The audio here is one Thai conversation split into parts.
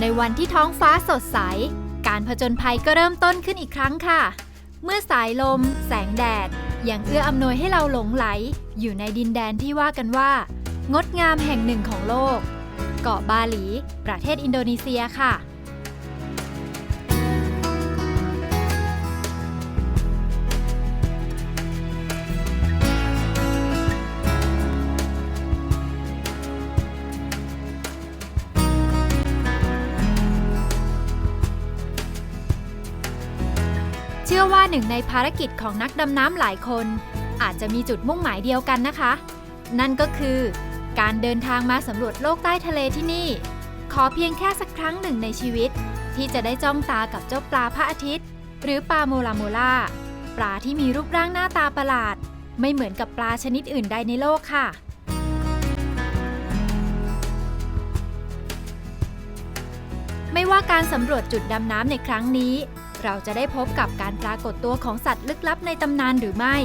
ในวันที่ท้องฟ้าสดใส การผจญภัยก็เริ่มต้นขึ้นอีกครั้งค่ะ เมื่อสายลม แสงแดด ยังเอื้ออำนวยให้เราหลงไหล อยู่ในดินแดนที่ว่ากันว่า งดงามแห่งหนึ่งของโลก เกาะบาหลี ประเทศอินโดนีเซียค่ะ ชื่อว่าหนึ่งในภารกิจของนักดำน้ำหลายคน อาจจะมีจุดมุ่งหมายเดียวกันนะคะ นั่นก็คือ การเดินทางมาสำรวจโลกใต้ทะเลที่นี่ ขอเพียงแค่สักครั้งหนึ่งในชีวิต ที่จะได้จ้องตากับเจ้าปลาพระอาทิตย์ หรือปลาโมลาโมลาปลาที่มีรูปร่างหน้าตาประหลาด ไม่เหมือนกับปลาชนิดอื่นใดในโลกค่ะไม่ว่าการสำรวจจุดดำน้ำในครั้งนี้ เราจะได้พบกับการปรากฏตัวของสัตว์ลึกลับในตำนานหรือไม่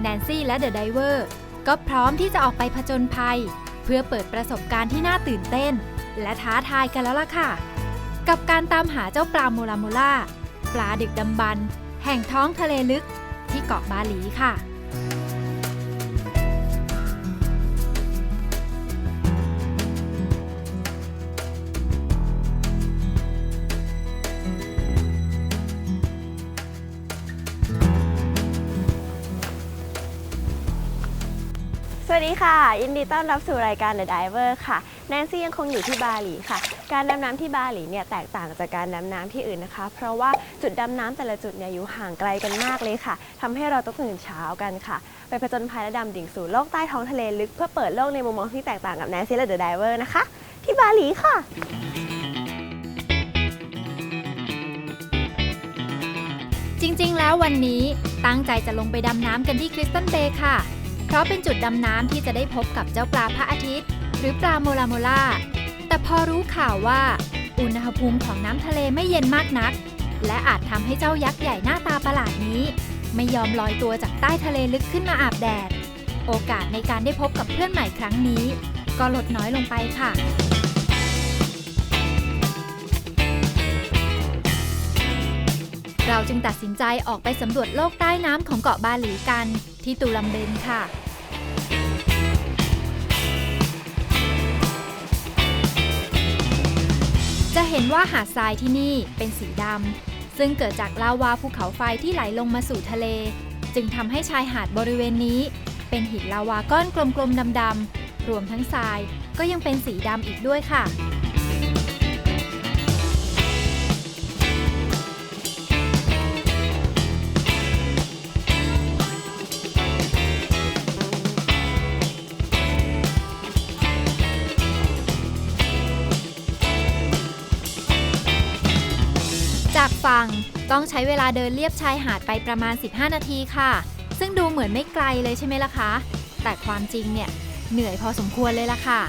แนนซี่และเดอะไดเวอร์ก็พร้อมที่จะออกไปผจญภัย เพื่อเปิดประสบการณ์ที่น่าตื่นเต้น และท้าทายกันแล้วล่ะค่ะ กับการตามหาเจ้าปลาโมลาโมล่าปลาดึกดำบรรแห่งท้องทะเลลึกที่เกาะบาหลีค่ะ ดีค่ะยินดีต้อนรับสู่รายการ The Diver ค่ะแนนซี่ยังคงอยู่ที่บาหลีค่ะ การดำน้ำที่บาหลีเนี่ยแตกต่างจากการดำน้ำที่อื่นนะคะ เพราะว่าจุดดำน้ำแต่ละจุดเนี่ยอยู่ห่างไกลกันมากเลยค่ะทำให้เราต้องตื่นเช้ากันค่ะ ไปผจญภัยและดำดิ่งสู่โลกใต้ท้องทะเลลึกเพื่อเปิดโลกในมุมมองที่แตกต่างกับแนนซี่และ The Diver นะคะ ที่บาหลีค่ะจริง ๆ แล้ววันนี้ตั้งใจจะลงไปดำน้ำกันที่คริสตันเบย์ค่ะ ราะเป็นจุดดำน้ำที่จะได้พบกับเจ้าปลาพระอาทิตย์ หรือปลาโมลาโมล่า แต่พอรู้ข่าวว่า อุณหภูมิของน้ำทะเลไม่เย็นมากนัก และอาจทำให้เจ้ายักษ์ใหญ่หน้าตาประหลาดนี้ ไม่ยอมลอยตัวจากใต้ทะเลลึกขึ้นมาอาบแดด โอกาสในการได้พบกับเพื่อนใหม่ครั้งนี้ ก็ลดน้อยลงไปค่ะเราจึงตัดสินใจออกไปสำรวจโลกใต้น้ำของเกาะบาหลีกันที่ตูลัมเบนค่ะ เห็นว่าหาดทรายที่นี่เป็นสีดำ ซึ่งเกิดจากลาวาภูเขาไฟที่ไหลลงมาสู่ทะเล จึงทำให้ชายหาดบริเวณนี้ เป็นหินลาวาก้อนกลมๆดำๆรวมทั้งทรายก็ยังเป็นสีดำอีกด้วยค่ะ ฝั่ง ต้องใช้เวลาเดินเลียบชายหาดไปประมาณ 15 นาทีค่ะ ซึ่งดูเหมือนไม่ไกลเลยใช่ไหมล่ะคะ แต่ความจริงเนี่ยเหนื่อยพอสมควรเลยล่ะค่ะ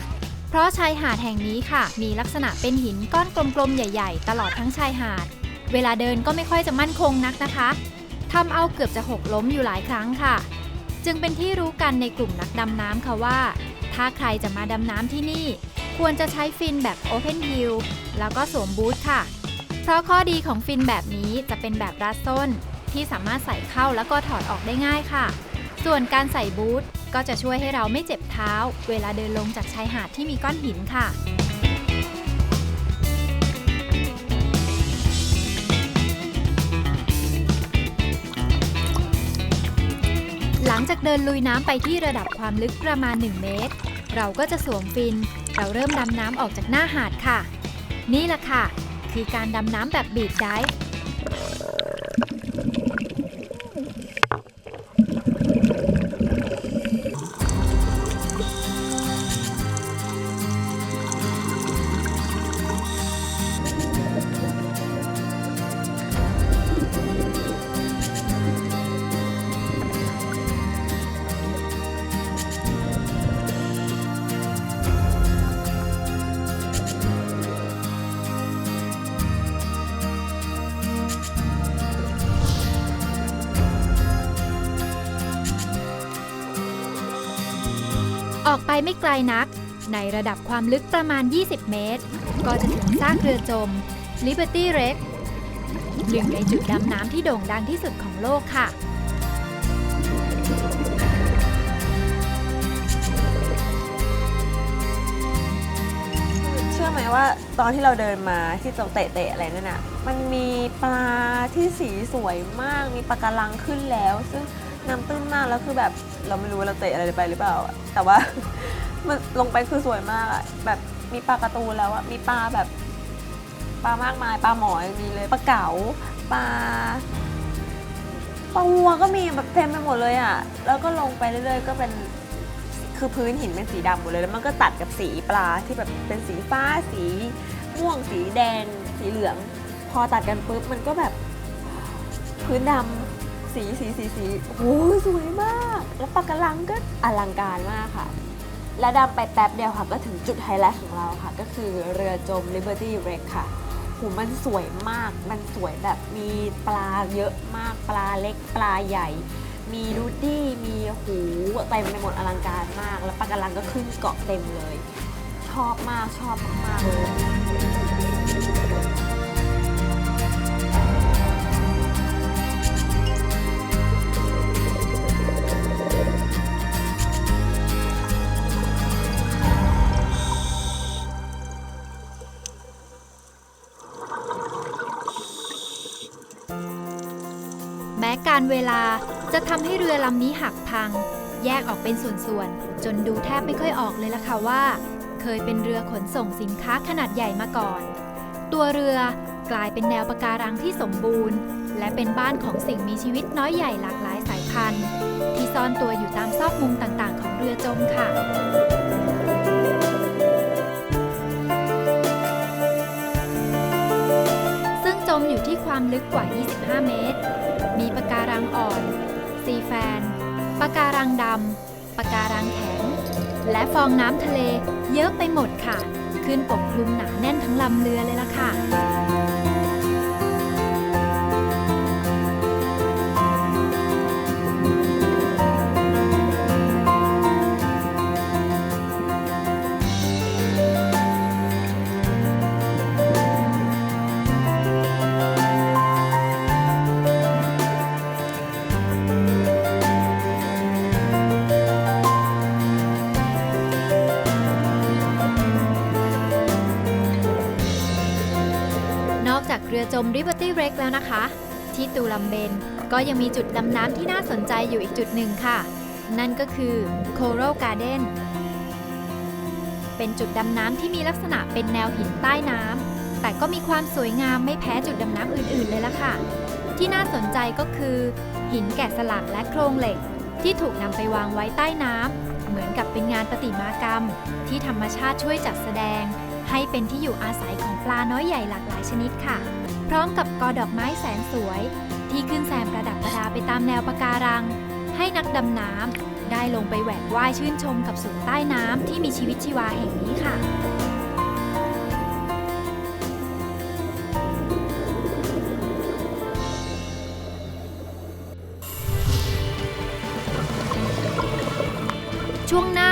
เพราะชายหาดแห่งนี้ค่ะ มีลักษณะเป็นหินก้อนกลมๆใหญ่ๆ ตลอดทั้งชายหาด เวลาเดินก็ไม่ค่อยจะมั่นคงนักนะคะทำเอาเกือบจะหกล้มอยู่หลายครั้งค่ะ จึงเป็นที่รู้กันในกลุ่มนักดำน้ำค่ะว่า ถ้าใครจะมาดำน้ำที่นี่ ควรจะใช้ฟินแบบ Open View แล้วก็สวมบูทค่ะ เพราะข้อดีของฟินแบบนี้จะเป็นแบบรัดส้น ที่สามารถใส่เข้าแล้วก็ถอดออกได้ง่ายค่ะ ส่วนการใส่บูทก็จะช่วยให้เราไม่เจ็บเท้า เวลาเดินลงจากชายหาดที่มีก้อนหินค่ะหลังจากเดินลุยน้ำไปที่ระดับความลึกประมาณ 1 เมตร เราก็จะสวมฟิน เราเริ่มดำน้ำออกจากหน้าหาดค่ะ นี่แหละค่ะ คือการดำน้ำแบบบีดไดฟ์ ออกไปไม่ไกลนัก ในระดับความลึกประมาณ 20 เมตร ก็จะถึงซากเรือจม Liberty Rex หนึ่งในจุดดำน้ำที่โด่งดังที่สุดของโลกค่ะ เชื่อไหมว่าตอนที่เราเดินมาที่ตรงเตะๆอะไรนั่นน่ะ มันมีปลาที่สีสวยมาก มีปลาการังขึ้นแล้ว ซึ่งน้ำตื้นมากแล้วคือแบบเราไม่รู้ว่าเราเตะอะไรไปหรือเปล่าอะ แต่ว่า มันลงไปคือสวยมากอะแบบมีปลาการะตูนแล้วอะมีปลาแบบปลามากมาย ปลาหมอยมีเลยปลาเก๋าปลาปลาวัวก็มีแบบเต็มไปหมดเลยอะแล้วก็ลงไปเรื่อยๆ ก็เป็นคือพื้นหินเป็นสีดำหมดเลย แล้วมันก็ตัดกับสีปลาที่แบบเป็นสีฟ้าสีม่วงสีแดง สีเหลือง พอตัดกันปุ๊บมันก็แบบพื้นดำ สีสีสีสีโอ้หสวยมาก แล้วปากกาลังก็อลังการมากค่ะ และดำไปแป๊บเดียวค่ะ ก็ถึงจุดไฮไลท์ของเราค่ะ ก็คือเรือจม Liberty Rex ค่ะหูมันสวยมาก มันสวยแบบมีปลาเยอะมาก ปลาเล็กปลาใหญ่ มีรูดี้ มีหูเต็มไปหมดอลังการมาก แล้วปากระลังก็ขึ้นเกาะเต็มเลย ชอบมากชอบมากๆเลย การเวลาจะทำให้เรือลำนี้หักพัง แยกออกเป็นส่วนๆ จนดูแทบไม่ค่อยออกเลยล่ะค่ะว่า เคยเป็นเรือขนส่งสินค้าขนาดใหญ่มาก่อน ตัวเรือกลายเป็นแนวปะการังที่สมบูรณ์ และเป็นบ้านของสิ่งมีชีวิตน้อยใหญ่หลากหลายสายพันธุ์ ที่ซ่อนตัวอยู่ตามซอกมุมต่างๆ ของเรือจมค่ะซึ่งจมอยู่ที่ความลึกกว่า 25 เมตร รังอ่อน ซีแฟน ปะการังดำ ปะการังแข็ง และฟองน้ำทะเลเยอะไปหมดค่ะ ขึ้นปกคลุมหนาแน่นทั้งลำเรือเลยล่ะค่ะ นอกจากเรือจม Liberty Rex แล้วนะคะ ที่ตูลัมเบนก็ยังมีจุดดำน้ำที่น่าสนใจอยู่อีกจุดหนึ่งค่ะ นั่นก็คือ Coral Garden เป็นจุดดำน้ำที่มีลักษณะเป็นแนวหินใต้น้ำแต่ก็มีความสวยงามไม่แพ้จุดดำน้ำอื่นๆเลยล่ะค่ะ ที่น่าสนใจก็คือ หินแกะสลักและโครงเหล็ก ที่ถูกนำไปวางไว้ใต้น้ำเหมือนกับเป็นงานประติมากรรม ที่ธรรมชาติช่วยจัดแสดง ให้เป็นที่อยู่อาศัยของปลาน้อยใหญ่หลากหลายชนิดค่ะ พร้อมกับกอดอกไม้แสนสวย ที่ขึ้นแซมประดับประดาไปตามแนวปะการัง ให้นักดำน้ำได้ลงไปแหวกว่ายชื่นชมกับศูนใต้น้ำที่มีชีวิตชีวาแห่งนี้ค่ะช่วงหน้า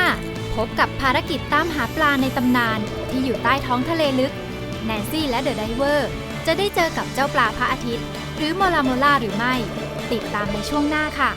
พบกับภารกิจตามหาปลาในตำนานที่อยู่ใต้ท้องทะเลลึก แนนซี่และเดอะไดเวอร์ จะได้เจอกับเจ้าปลาพระอาทิตย์ หรือโมลาโมลาหรือไม่ ติดตามในช่วงหน้าค่ะ